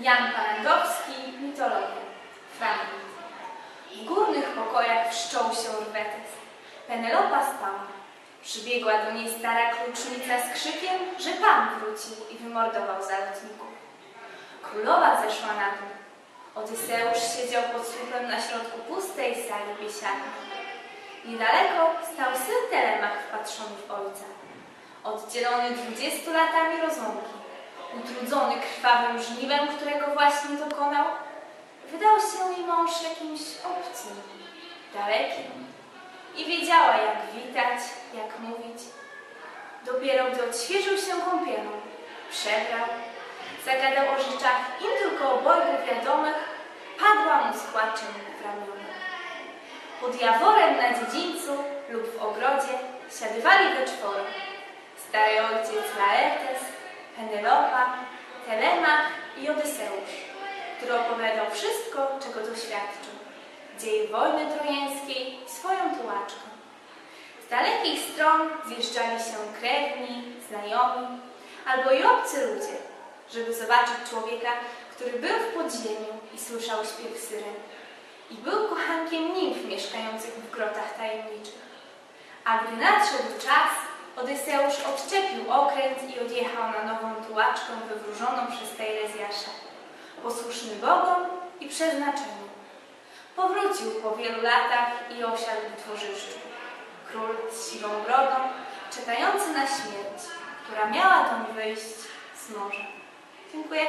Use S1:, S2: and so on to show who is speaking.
S1: Jan Parangowski, mitologia. Fragment. W górnych pokojach wszczął się rwetes. Penelopa spała. Przybiegła do niej stara klucznica z krzykiem, że pan wrócił i wymordował zalotników. Królowa zeszła na dół. Odyseusz siedział pod słupem na środku pustej sali biesiadnej. Niedaleko stał syn Telemach wpatrzony w ojca. Oddzielony dwudziestu latami rozłąki, utrudzony krwawym żniwem, którego właśnie dokonał, wydał się jej mąż jakimś obcym, dalekim i wiedziała, jak witać, jak mówić. Dopiero gdy odświeżył się kąpielą, przebrał, zagadał o rzeczach im tylko obojgu wiadomych, padła mu z płaczem w ramiona. Pod jaworem na dziedzińcu lub w ogrodzie siadywali we czworo. Stary ojciec Laertes, Penelopa, Telemach i Odyseusz, który opowiadał wszystko, czego doświadczył. Dzieje wojny trojańskiej swoją tułaczką. Z dalekich stron zjeżdżali się krewni, znajomi albo i obcy ludzie, żeby zobaczyć człowieka, który był w podziemiu i słyszał śpiew syren i był kochankiem nimf mieszkających w grotach tajemniczych. A gdy nadszedł czas, Odyseusz odczepił okręt i odjechał na nową tułaczkę wywróżoną przez Tejrezjasza, posłuszny Bogom i przeznaczeniu. Powrócił po wielu latach i osiadł w dworzyszczu. Król z siwą brodą, czekający na śmierć, która miała doń wyjść z morza. Dziękuję.